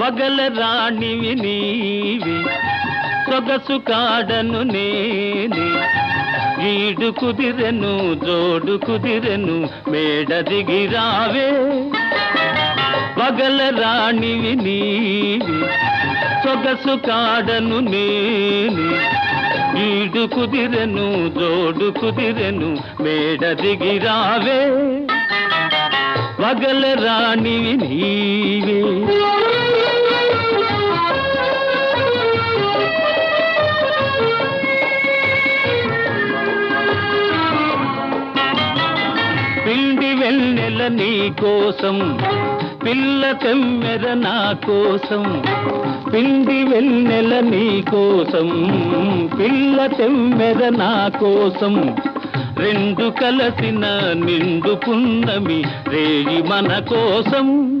వగల రాణివి నీవి సొగసు కాడను నేనే. ఈడు కుదిరెను జోడు కుదిరెను మేడ దిగి రావే. పగల రాణివి నీవి సొగసు కాడను నేను. ఈడు కుదిరెను జోడు కుదిరెను మేడ దిగి రావే. పగల రాణివి నీవే. పిండి వెన్నెల నీ కోసం పిల్ల తెమ్మెర నా కోసం పిండి వెన్నెల నీ కోసం పిల్ల తెమ్మెర నా కోసం. రెండు కలసిన నిండు పున్నమి రేగి మన కోసం.